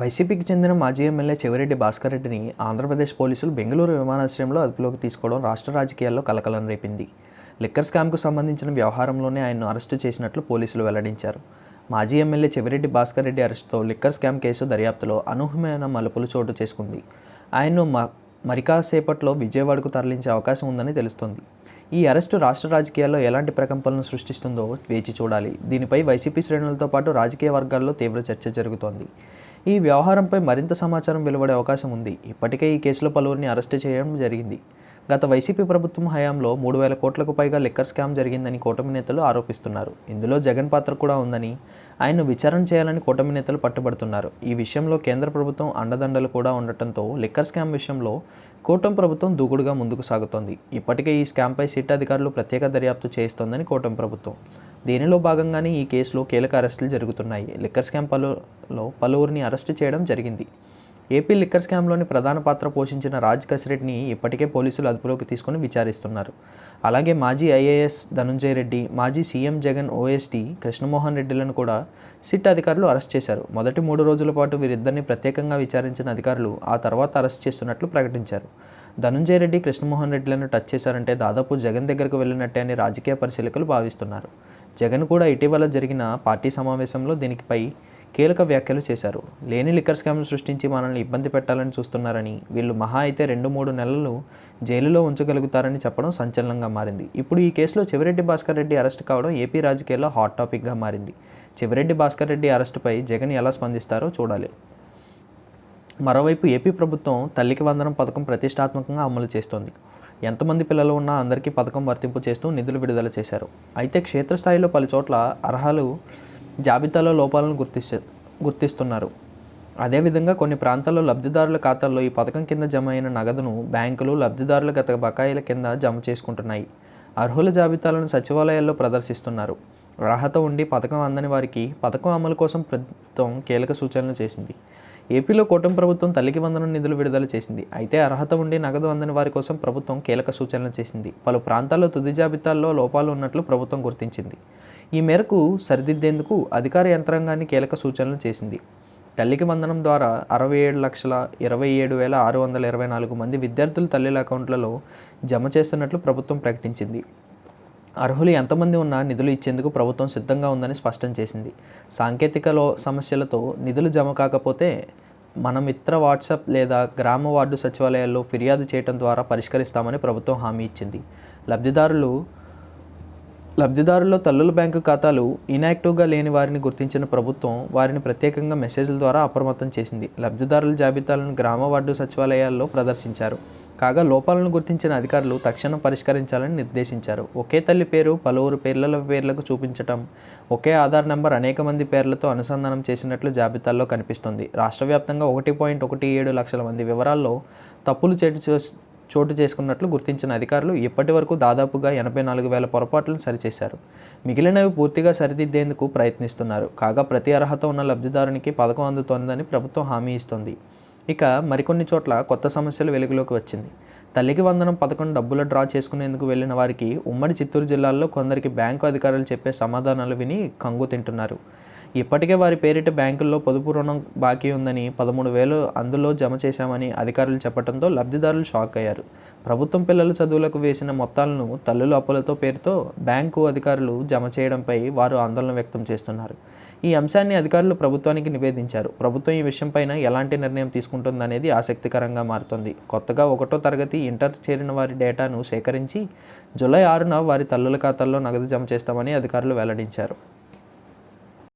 వైసీపీకి చెందిన మాజీ ఎమ్మెల్యే చెవిరెడ్డి భాస్కర్ రెడ్డిని ఆంధ్రప్రదేశ్ పోలీసులు బెంగళూరు విమానాశ్రయంలో అదుపులోకి తీసుకోవడం రాష్ట్ర రాజకీయాల్లో కలకలం రేపింది. లిక్కర్ స్కామ్కు సంబంధించిన వ్యవహారంలోనే ఆయన్ను అరెస్టు చేసినట్లు పోలీసులు వెల్లడించారు. మాజీ ఎమ్మెల్యే చెవిరెడ్డి భాస్కర్ రెడ్డి అరెస్టుతో లిక్కర్ స్కామ్ కేసు దర్యాప్తులో అనూహ్యమైన మలుపులు చోటు చేసుకుంది. ఆయన్ను మ మరికాసేపట్లో విజయవాడకు తరలించే అవకాశం ఉందని తెలుస్తోంది. ఈ అరెస్టు రాష్ట్ర రాజకీయాల్లో ఎలాంటి ప్రకంపనలు సృష్టిస్తుందో వేచి చూడాలి. దీనిపై వైసీపీ శ్రేణులతో పాటు రాజకీయ వర్గాల్లో తీవ్ర చర్చ జరుగుతోంది. ఈ వ్యవహారంపై మరింత సమాచారం వెలువడే అవకాశం ఉంది. ఇప్పటికే ఈ కేసులో పలువురిని అరెస్టు చేయడం జరిగింది. గత వైసీపీ ప్రభుత్వం హయాంలో మూడు వేల కోట్లకు పైగా లిక్కర్ స్కామ్ జరిగిందని కూటమి నేతలు ఆరోపిస్తున్నారు. ఇందులో జగన్ పాత్ర కూడా ఉందని ఆయన్ను విచారణ చేయాలని కూటమి నేతలు పట్టుబడుతున్నారు. ఈ విషయంలో కేంద్ర ప్రభుత్వం అండదండలు కూడా ఉండటంతో లిక్కర్ స్కామ్ విషయంలో కూటమి ప్రభుత్వం దూకుడుగా ముందుకు సాగుతోంది. ఇప్పటికే ఈ స్కామ్పై సిట్ అధికారులు ప్రత్యేక దర్యాప్తు చేస్తోందని కూటమి ప్రభుత్వం. దీనిలో భాగంగానే ఈ కేసులో కీలక అరెస్టులు జరుగుతున్నాయి. లిక్కర్ స్కామ్ పలు పలువురిని అరెస్టు చేయడం జరిగింది. ఏపీ లిక్కర్ స్కామ్లోని ప్రధాన పాత్ర పోషించిన రాజ్ కసిరెడ్డిని ఇప్పటికే పోలీసులు అదుపులోకి తీసుకుని విచారిస్తున్నారు. అలాగే మాజీ ఐఏఎస్ ధనుంజయ రెడ్డి మాజీ సీఎం జగన్ ఓఎస్టీ కృష్ణమోహన్ రెడ్డిలను కూడా సిట్ అధికారులు అరెస్ట్ చేశారు. మొదటి మూడు రోజుల పాటు వీరిద్దరిని ప్రత్యేకంగా విచారించిన అధికారులు ఆ తర్వాత అరెస్ట్ చేస్తున్నట్లు ప్రకటించారు. ధనుంజయ రెడ్డి కృష్ణమోహన్ రెడ్డిలను టచ్ చేశారంటే దాదాపు జగన్ దగ్గరకు వెళ్ళినట్టే అని రాజకీయ పరిశీలకులు భావిస్తున్నారు. జగన్ కూడా ఇటీవల జరిగిన పార్టీ సమావేశంలో దీనిపై కీలక వ్యాఖ్యలు చేశారు. లేని లిక్కర్ స్కామ్ను సృష్టించి మనల్ని ఇబ్బంది పెట్టాలని చూస్తున్నారని వీళ్ళు మహా అయితే రెండు మూడు నెలలు జైలులో ఉంచగలుగుతారని చెప్పడం సంచలనంగా మారింది. ఇప్పుడు ఈ కేసులో చివరెడ్డి భాస్కర్ రెడ్డి అరెస్ట్ కావడం ఏపీ రాజకీయాల్లో హాట్ టాపిక్గా మారింది. చివరెడ్డి భాస్కర్ రెడ్డి అరెస్టుపై జగన్ ఎలా స్పందిస్తారో చూడాలి. మరోవైపు ఏపీ ప్రభుత్వం తల్లికి వందనం పథకం ప్రతిష్టాత్మకంగా అమలు చేస్తోంది. ఎంతమంది పిల్లలు ఉన్నా అందరికీ పథకం వర్తింపు చేస్తూ నిధులు విడుదల చేశారు. అయితే క్షేత్రస్థాయిలో పలు చోట్ల అర్హలు జాబితాలో లోపాలను గుర్తిస్తే గుర్తిస్తున్నారు. అదేవిధంగా కొన్ని ప్రాంతాల్లో లబ్ధిదారుల ఖాతాల్లో ఈ పథకం కింద జమ అయిన నగదును బ్యాంకులు లబ్ధిదారుల గత బకాయిల కింద జమ చేసుకుంటున్నాయి. అర్హుల జాబితాలను సచివాలయాల్లో ప్రదర్శిస్తున్నారు. అర్హత ఉండి పథకం అందని వారికి పథకం అమలు కోసం ప్రభుత్వం కీలక సూచనలు చేసింది. ఏపీలో కూటమి ప్రభుత్వం తల్లికి వందనం నిధులు విడుదల చేసింది. అయితే అర్హత ఉండి నగదు అందని వారి కోసం ప్రభుత్వం కీలక సూచనలు చేసింది. పలు ప్రాంతాల్లో తుది జాబితాల్లో లోపాలు ఉన్నట్లు ప్రభుత్వం గుర్తించింది. ఈ మేరకు సరిదిద్దేందుకు అధికార యంత్రాంగాన్ని కీలక సూచనలు చేసింది. తల్లికి వందనం ద్వారా అరవై ఏడు లక్షల ఇరవై ఏడు వేల ఆరు వందల ఇరవై నాలుగు మంది విద్యార్థులు తల్లిల అకౌంట్లలో జమ చేస్తున్నట్లు ప్రభుత్వం ప్రకటించింది. అర్హులు ఎంతమంది ఉన్నా నిధులు ఇచ్చేందుకు ప్రభుత్వం సిద్ధంగా ఉందని స్పష్టం చేసింది. సాంకేతికలో సమస్యలతో నిధులు జమ కాకపోతే మన మిత్ర వాట్సాప్ లేదా గ్రామ వార్డు సచివాలయాల్లో ఫిర్యాదు చేయడం ద్వారా పరిష్కరిస్తామని ప్రభుత్వం హామీ ఇచ్చింది. లబ్ధిదారులు లబ్ధిదారుల్లో తల్లుల బ్యాంకు ఖాతాలు ఇన్యాక్టివ్గా లేని వారిని గుర్తించిన ప్రభుత్వం వారిని ప్రత్యేకంగా మెసేజ్ల ద్వారా అప్రమత్తం చేసింది. లబ్ధిదారుల జాబితాలను గ్రామ వార్డు సచివాలయాల్లో ప్రదర్శించారు. కాగా లోపాలను గుర్తించిన అధికారులు తక్షణం పరిష్కరించాలని నిర్దేశించారు. ఒకే తల్లి పేరు పలువురు పేర్ల పేర్లకు చూపించటం ఒకే ఆధార్ నెంబర్ అనేక మంది పేర్లతో అనుసంధానం చేసినట్లు జాబితాల్లో కనిపిస్తుంది. రాష్ట్ర వ్యాప్తంగా ఒకటి పాయింట్ ఒకటి ఏడు లక్షల మంది వివరాల్లో తప్పులు చేటు చోటు చేసుకున్నట్లు గుర్తించిన అధికారులు ఇప్పటి వరకు దాదాపుగా ఎనభై నాలుగు వేల పొరపాట్లను సరిచేశారు. మిగిలినవి పూర్తిగా సరిదిద్దేందుకు ప్రయత్నిస్తున్నారు. కాగా ప్రతి అర్హత ఉన్న లబ్ధిదారునికి పథకం అందుతోందని ప్రభుత్వం హామీ ఇస్తోంది. ఇక మరికొన్ని చోట్ల కొత్త సమస్యలు వెలుగులోకి వచ్చింది. తల్లికి వందనం పథకం డబ్బులు డ్రా చేసుకునేందుకు వెళ్ళిన వారికి ఉమ్మడి చిత్తూరు జిల్లాలో కొందరికి బ్యాంకు అధికారులు చెప్పే సమాధానాలు విని కంగు తింటున్నారు. ఇప్పటికే వారి పేరిట బ్యాంకుల్లో పొదుపు రుణం బాకీ ఉందని పదమూడు వేలు అందులో జమ చేశామని అధికారులు చెప్పడంతో లబ్ధిదారులు షాక్ అయ్యారు. ప్రభుత్వం పిల్లల చదువులకు వేసిన మొత్తాలను తల్లుల అప్పులతో పేరుతో బ్యాంకు అధికారులు జమ చేయడంపై వారు ఆందోళన వ్యక్తం చేస్తున్నారు. ఈ అంశాన్ని అధికారులు ప్రభుత్వానికి నివేదించారు. ప్రభుత్వం ఈ విషయంపైన ఎలాంటి నిర్ణయం తీసుకుంటుందనేది ఆసక్తికరంగా మారుతుంది. కొత్తగా ఒకటో తరగతి ఇంటర్ చేరిన వారి డేటాను సేకరించి జూలై ఆరున వారి తల్లుల ఖాతాల్లో నగదు జమ చేస్తామని అధికారులు వెల్లడించారు.